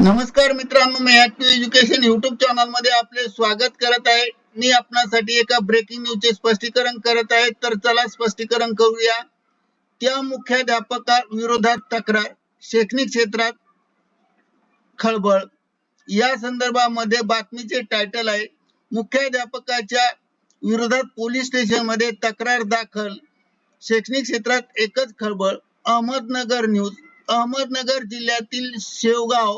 नमस्कार मित्रांनो मी active education YouTube चॅनलमध्ये आपले स्वागत करत आहे. मी आपणासाठी एका ब्रेकिंग न्यूज चे स्पष्टीकरण करत आहे. तर चला स्पष्टीकरण करूया. त्या मुख्याध्यापका विरोधात तक्रार शैक्षणिक क्षेत्रात खळबळ. या संदर्भामध्ये बातमीचे टायटल आहे मुख्याध्यापकाच्या विरोधात पोलीस स्टेशनमध्ये तक्रार दाखल. शैक्षणिक क्षेत्रात एकच खळबळ अहमदनगर न्यूज अहमदनगर जिल्ह्यातील शेवगाव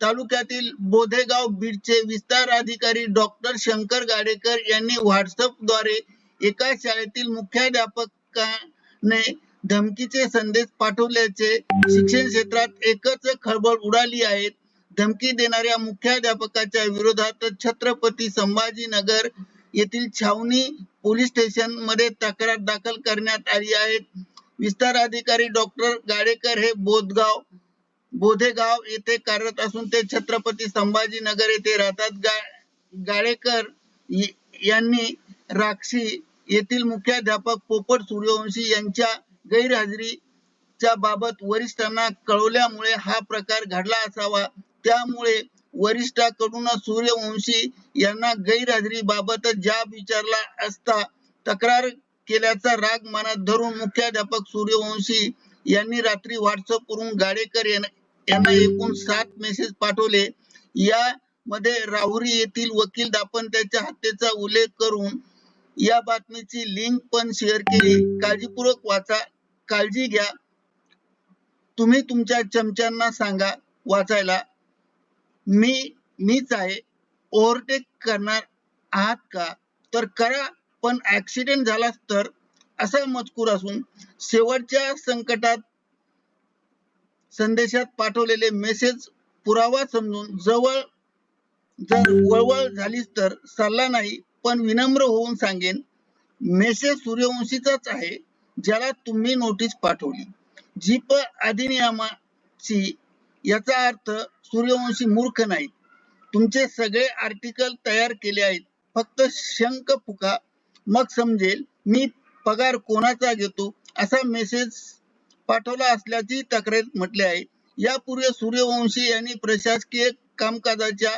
तालुक्यातील बोधेगाव बीडचे विस्तार अधिकारी डॉक्टर शंकर गाडेकर यांनी व्हॉट्सअपद्वारे एका शाळेतील मुख्याध्यापकाने धमकीचे संदेश पाठवल्याचे शिक्षण क्षेत्रात एकच खळबळ उडाली आहे. धमकी देणाऱ्या मुख्याध्यापकाच्या विरोधात छत्रपती संभाजीनगर येथील छावणी पोलीस स्टेशनमध्ये तक्रार दाखल करण्यात आली आहे. विस्तार अधिकारी डॉक्टर गाडेकर हे बोधगाव बोधेगाव येथे कार्यरत असून ते छत्रपती संभाजीनगर येथे राहतात. गा गाळेकर यांनी राक्षी येथील मुख्याध्यापक पोपट सूर्यवंशी यांच्या गैरहजेरीच्या बाबत वरिष्ठांना कळवल्यामुळे हा प्रकार घडला असावा. त्यामुळे वरिष्ठाकडून सूर्यवंशी यांना गैरहजेरी बाबत जाब विचारला असता तक्रार केल्याचा राग मनात धरून मुख्याध्यापक सूर्यवंशी यांनी रात्री व्हॉट्सअप करून गाडेकर यांना यांना एकूण सात मेसेज पाठवले. यामध्ये राहुरी येथील वकील दाम्पत्याच्या हत्येचा उल्लेख करून या बातमीची लिंक पण शेअर केली. काळजीपूर्वक वाचा काळजी घ्या. तुम्ही तुमच्या चमच्यांना सांगा वाचायला. मी मीच आहे. ओव्हरटेक करणार आहात का? तर करा पण ऍक्सिडेंट झालाच तर? असा मजकूर असून शेवटच्या संकटात संदेशात पाठवलेले मेसेज पुरावा समजून जवळ जर वळवळ झालीच तर सल्ला नाही पण विनम्र होऊन सांगेन मेसेज सूर्यवंशीचाच आहे ज्याला तुम्ही नोटीस पाठवली. जीप अधिनियमाची याचा अर्थ सूर्यवंशी मूर्ख नाही तुमचे सगळे आर्टिकल तयार केले आहेत. फक्त शंक फुका. मग समजेल मी पगार कोणाचा घेतो? असा मेसेज पाठवला असल्याची तक्रारीत म्हटले आहे. यापूर्वी सूर्यवंशी यांनी प्रशासकीय कामकाजाच्या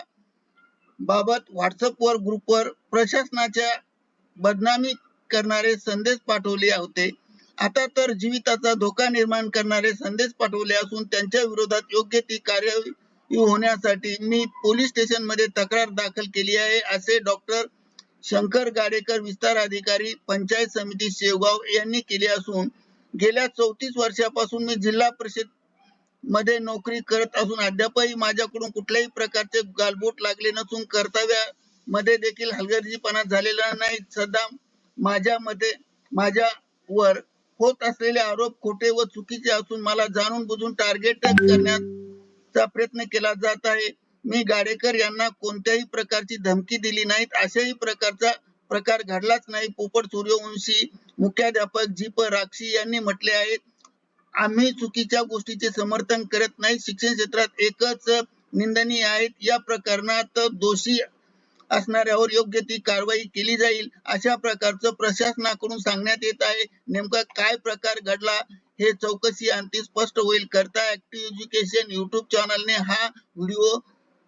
बाबत व्हॉट्सअपवर ग्रुपवर प्रशासनाच्या बदनामी करणारे संदेश पाठवले होते. आता तर जीविताचा धोका निर्माण करणारे संदेश पाठवले असून त्यांच्या विरोधात योग्य ती कार्यवाही होण्यासाठी मी पोलीस स्टेशनमध्ये तक्रार दाखल केली आहे असे डॉक्टर शंकर गाडेकर विस्तार अधिकारी पंचायत समिती शेवगाव यांनी केले असून गेल्या चौतीस वर्षापासून मी जिल्हा परिषदमध्ये नोकरी करत असून अद्यापही माझ्याकडून कुठल्याही प्रकारचे गालबोट लागले नसून कर्तव्यामध्ये देखील हलगर्जीपणा झालेला नाही. सध्या माझ्या मध्ये माझ्यावर होत असलेले आरोप खोटे व चुकीचे असून मला जाणून बुजून टार्गेट करण्याचा प्रयत्न केला जात आहे. मी गाडेकर यांना कोणत्याही प्रकारची धमकी दिली नाहीत. अशाही प्रकारचा प्रकार घडलाच नाही. पोपट सूर्यवंशी मुख्याध्यापक जीप राक्षी यांनी म्हटले आहे आम्ही चुकीच्या गोष्टीचे समर्थन करत नाही. शिक्षण क्षेत्रात एकच निंदनीय आहेत या प्रकरणात दोषी असणाऱ्यावर योग्य ती कारवाई केली जाईल अशा प्रकारचं प्रशासनाकडून सांगण्यात येत आहे. नेमका काय प्रकार घडला हे चौकशी आणखी स्पष्ट होईल. करता ऍक्टिव्ह एज्युकेशन युट्यूब चॅनलने हा व्हिडिओ